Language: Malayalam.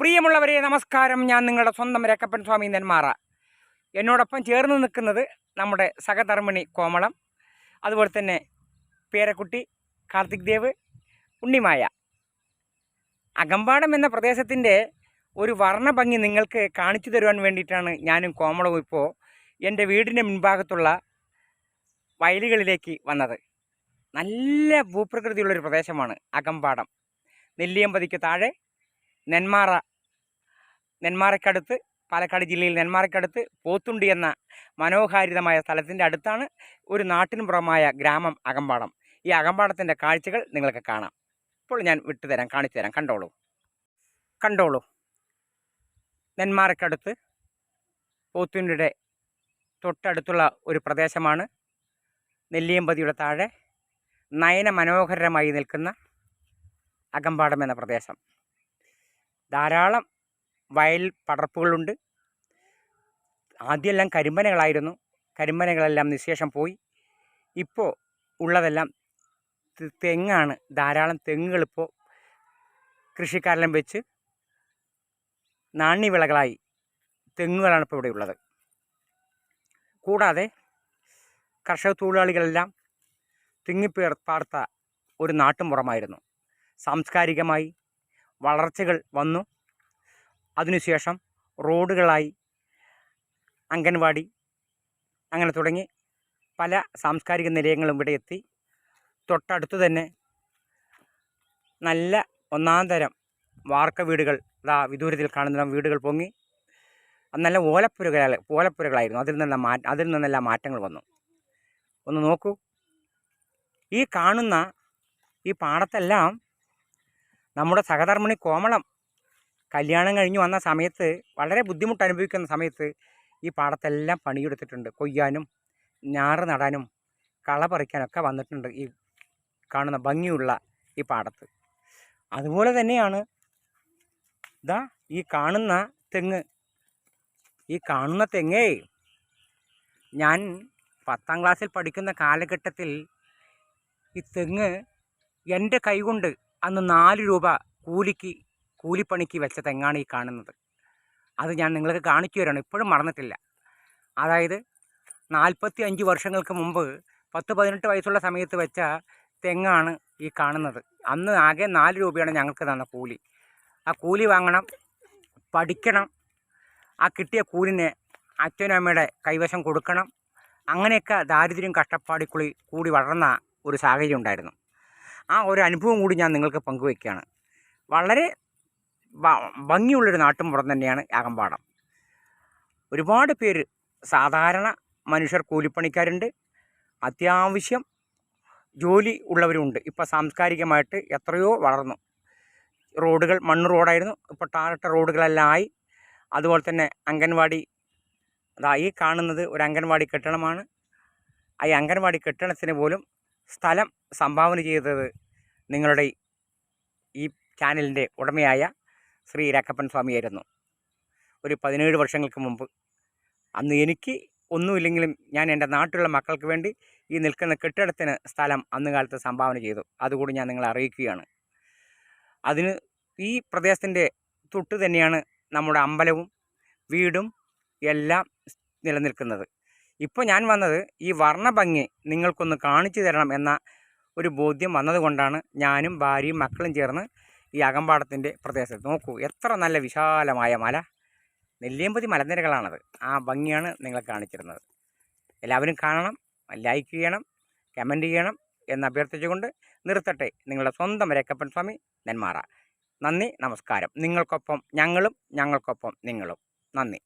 പ്രിയമുള്ളവരെ നമസ്കാരം. ഞാൻ നിങ്ങളുടെ സ്വന്തം രക്കപ്പൻ സ്വാമി നെന്മാറ. എന്നോടൊപ്പം ചേർന്ന് നിൽക്കുന്നത് നമ്മുടെ സഹധർമ്മിണി കോമളം അതുപോലെ തന്നെ പേരക്കുട്ടി കാർത്തിക് ദേവ് ഉണ്ണിമായ. അകമ്പാടം എന്ന പ്രദേശത്തിന്റെ ഒരു വർണഭംഗി നിങ്ങൾക്ക് കാണിച്ചു തരുവാൻ വേണ്ടിയിട്ടാണ് ഞാനും കോമളവും ഇപ്പോൾ എന്റെ വീടിന്റെ മുൻഭാഗത്തുള്ള വയലുകളിലേക്ക് വന്നത്. നല്ല ഭൂപ്രകൃതിയുള്ളൊരു പ്രദേശമാണ് അകമ്പാടം. നെല്ലിയമ്പതിക്ക് താഴെ നെന്മാറ നെന്മാറയ്ക്കടുത്ത് പാലക്കാട് ജില്ലയിൽ നെന്മാറയ്ക്കടുത്ത് പോത്തുണ്ടി എന്ന മനോഹാരിതമായ സ്ഥലത്തിന്റെ അടുത്താണ് ഒരു നാട്ടിന് പുറമായ ഗ്രാമം അകമ്പാടം. ഈ അകമ്പാടത്തിന്റെ കാഴ്ചകൾ നിങ്ങൾക്ക് കാണാം. ഇപ്പോൾ ഞാൻ വിട്ടുതരാം കാണിച്ചു തരാം കണ്ടോളൂ. കണ്ടോളൂ. നെന്മാറയ്ക്കടുത്ത് പോത്തുണ്ടിയുടെ തൊട്ടടുത്തുള്ള ഒരു പ്രദേശമാണ്. നെല്ലിയമ്പതിയുടെ താഴെ നയന മനോഹരമായി നിൽക്കുന്ന അകമ്പാടം എന്ന പ്രദേശം. ധാരാളം വയൽ പടർപ്പുകളുണ്ട്. ആദ്യമെല്ലാം കരിമ്പനകളായിരുന്നു. കരിമ്പനകളെല്ലാം നിശേഷം പോയി. ഇപ്പോൾ ഉള്ളതെല്ലാം തെങ്ങാണ്. ധാരാളം തെങ്ങുകളിപ്പോൾ കൃഷിക്കാരെല്ലാം വെച്ച് നാണ്യവിളകളായി തെങ്ങുകളാണ് ഇപ്പോൾ ഇവിടെ ഉള്ളത്. കൂടാതെ കർഷക തൊഴിലാളികളെല്ലാം തിങ്ങിപ്പേർ പാർത്ത ഒരു നാട്ടുമ്പുറമായിരുന്നു സാംസ്കാരികമായി വളർച്ചകൾ വന്നു. അതിനുശേഷം റോഡുകളായി അംഗൻവാടി അങ്ങനെ തുടങ്ങി പല സാംസ്കാരിക നിലയങ്ങളും ഇവിടെ എത്തി. തൊട്ടടുത്ത് തന്നെ നല്ല ഒന്നാം തരം വാർക്ക വീടുകൾ അതാ വിദൂരത്തിൽ കാണുന്ന വീടുകൾ പൊങ്ങി. നല്ല ഓലപ്പുരകൾ ഓലപ്പുരകളായിരുന്നു. അതിൽ നിന്നെല്ലാം മാ അതിൽ നിന്നെല്ലാം മാറ്റങ്ങൾ വന്നു. ഒന്ന് നോക്കൂ. ഈ കാണുന്ന ഈ പാടത്തെല്ലാം നമ്മുടെ സഹധർമ്മിണി കോമളം കല്യാണം കഴിഞ്ഞ് വന്ന സമയത്ത് വളരെ ബുദ്ധിമുട്ട് അനുഭവിക്കുന്ന സമയത്ത് ഈ പാടത്തെല്ലാം പണിയെടുത്തിട്ടുണ്ട്. കൊയ്യാനും ഞാറ് നടാനും കള പറിക്കാനൊക്കെ വന്നിട്ടുണ്ട് ഈ കാണുന്ന ഭംഗിയുള്ള ഈ പാടത്ത്. അതുപോലെ തന്നെയാണ് ഇതാ ഈ കാണുന്ന തെങ്ങ്. ഈ കാണുന്ന തെങ്ങേ ഞാൻ പത്താം ക്ലാസ്സിൽ പഠിക്കുന്ന കാലഘട്ടത്തിൽ ഈ തെങ്ങ് എന്റെ കൈകൊണ്ട് അന്ന് നാല് രൂപ കൂലിക്ക് കൂലിപ്പണിക്ക് വെച്ച തെങ്ങാണ് ഈ കാണുന്നത്. അത് ഞാൻ നിങ്ങൾക്ക് കാണിച്ചു തരാണ് ഇപ്പോഴും മറന്നിട്ടില്ല. അതായത് നാൽപ്പത്തി അഞ്ച് വർഷങ്ങൾക്ക് മുമ്പ് പത്ത് പതിനെട്ട് വയസ്സുള്ള സമയത്ത് വെച്ച തെങ്ങാണ് ഈ കാണുന്നത്. അന്ന് ആകെ നാല് രൂപയാണ് ഞങ്ങൾക്ക് തന്ന കൂലി. ആ കൂലി വാങ്ങണം പഠിക്കണം ആ കിട്ടിയ കൂലിനെ അച്ഛനും അമ്മയുടെ കൈവശം കൊടുക്കണം. അങ്ങനെയൊക്കെ ദാരിദ്ര്യം കഷ്ടപ്പാടിക്കുളി കൂടി വളർന്ന ഒരു സാഹചര്യം ഉണ്ടായിരുന്നു. ആ ഒരു അനുഭവം കൂടി ഞാൻ നിങ്ങൾക്ക് പങ്കുവയ്ക്കുകയാണ്. വളരെ ഭംഗിയുള്ളൊരു നാട്ടുമ്പുറം തന്നെയാണ് യാഗമ്പാടം ഒരുപാട് പേര് സാധാരണ മനുഷ്യർ കൂലിപ്പണിക്കാരുണ്ട്. അത്യാവശ്യം ജോലി ഉള്ളവരുണ്ട് ഇപ്പോൾ സാംസ്കാരികമായിട്ട് എത്രയോ വളർന്നു. റോഡുകൾ മണ്ണ് റോഡായിരുന്നു. ഇപ്പോൾ ടാറിട്ട റോഡുകളെല്ലാം ആയി. അതുപോലെ തന്നെ അംഗൻവാടി അതാ കാണുന്നത് ഒരു അംഗൻവാടി കെട്ടിടമാണ്. ആ അംഗൻവാടി കെട്ടിടത്തിന് പോലും സ്ഥലം സംഭാവന ചെയ്തത് നിങ്ങളുടെ ഈ ചാനലിന്റെ ഉടമയായ ശ്രീ രാക്കപ്പൻ സ്വാമിയായിരുന്നു. ഒരു പതിനേഴ് വർഷങ്ങൾക്ക് മുമ്പ്. അന്ന് എനിക്ക് ഒന്നുമില്ലെങ്കിലും ഞാൻ എന്റെ നാട്ടിലുള്ള മക്കൾക്ക് വേണ്ടി ഈ നിൽക്കുന്ന കെട്ടിടത്തിന് സ്ഥലം അന്ന് കാലത്ത് സംഭാവന ചെയ്തു. അതുകൂടി ഞാൻ നിങ്ങളെ അറിയിക്കുകയാണ്. അതിന് ഈ പ്രദേശത്തിന്റെ തൊട്ട് തന്നെയാണ് നമ്മുടെ അമ്പലവും വീടും എല്ലാം നിലനിൽക്കുന്നത്. ഇപ്പോൾ ഞാൻ വന്നത് ഈ വർണഭംഗി നിങ്ങൾക്കൊന്ന് കാണിച്ചു തരണം എന്ന ഒരു ബോധ്യം വന്നതുകൊണ്ടാണ് ഞാനും ഭാര്യയും മക്കളും ചേർന്ന് ഈ അകമ്പാടത്തിന്റെ പ്രദേശത്ത്. നോക്കൂ എത്ര നല്ല വിശാലമായ മല. നെല്ലിയമ്പതി മലനിരകളാണത്. ആ ഭംഗിയാണ് നിങ്ങളെ കാണിച്ചിരുന്നത്. എല്ലാവരും കാണണം ലൈക്ക് ചെയ്യണം കമന്റ് ചെയ്യണം എന്ന് അഭ്യർത്ഥിച്ചുകൊണ്ട് നിർത്തട്ടെ നിങ്ങളുടെ സ്വന്തം രക്കപ്പൻ സ്വാമി നെന്മാറ. നന്ദി നമസ്കാരം. നിങ്ങൾക്കൊപ്പം ഞങ്ങളും ഞങ്ങൾക്കൊപ്പം നിങ്ങളും. നന്ദി.